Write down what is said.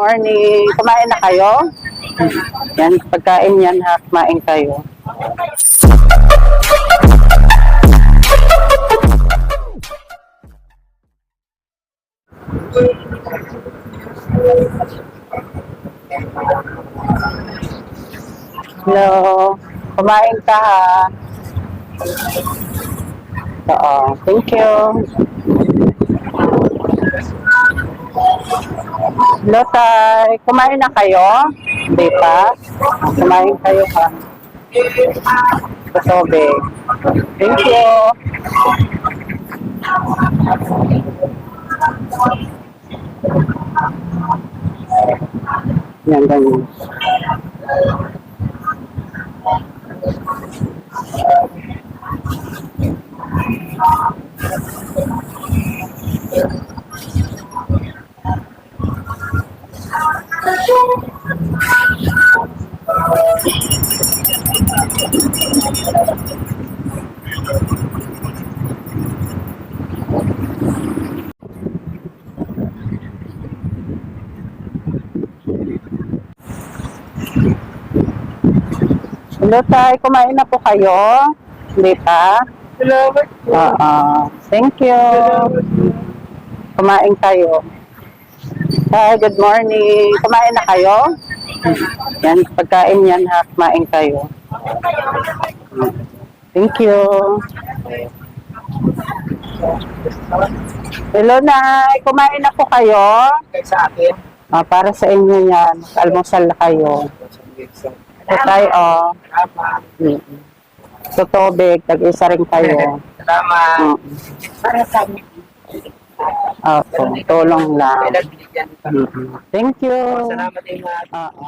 Morning. Kumain na kayo? Yan, pagkain yan ha. Kumain kayo. Hello. Kumain ka ha. Oo. Thank you. Hello. Kumain na kayo? Hindi pa? Kumain kayo ha? Kasobe. Thank you. Yan, ganyan. Hello, Tay. Kumain na po kayo? Hindi pa? Po. Oo. Thank you. Kumain kayo. Hi, good morning. Kumain na kayo? Yan, pagkain yan ha. Kumain kayo. Thank you. Hello, Nay. Kumain na po kayo? Sa akin, Ah, para sa inyo yan. Almusal na kayo. Ito tayo, oh. So, tubig. Tag-isa rin kayo. Salamat. Mm. Para sa amin. Opo, tulong lang. Kailan binigyan. Mm. Thank you. Salamat din nga. Oo.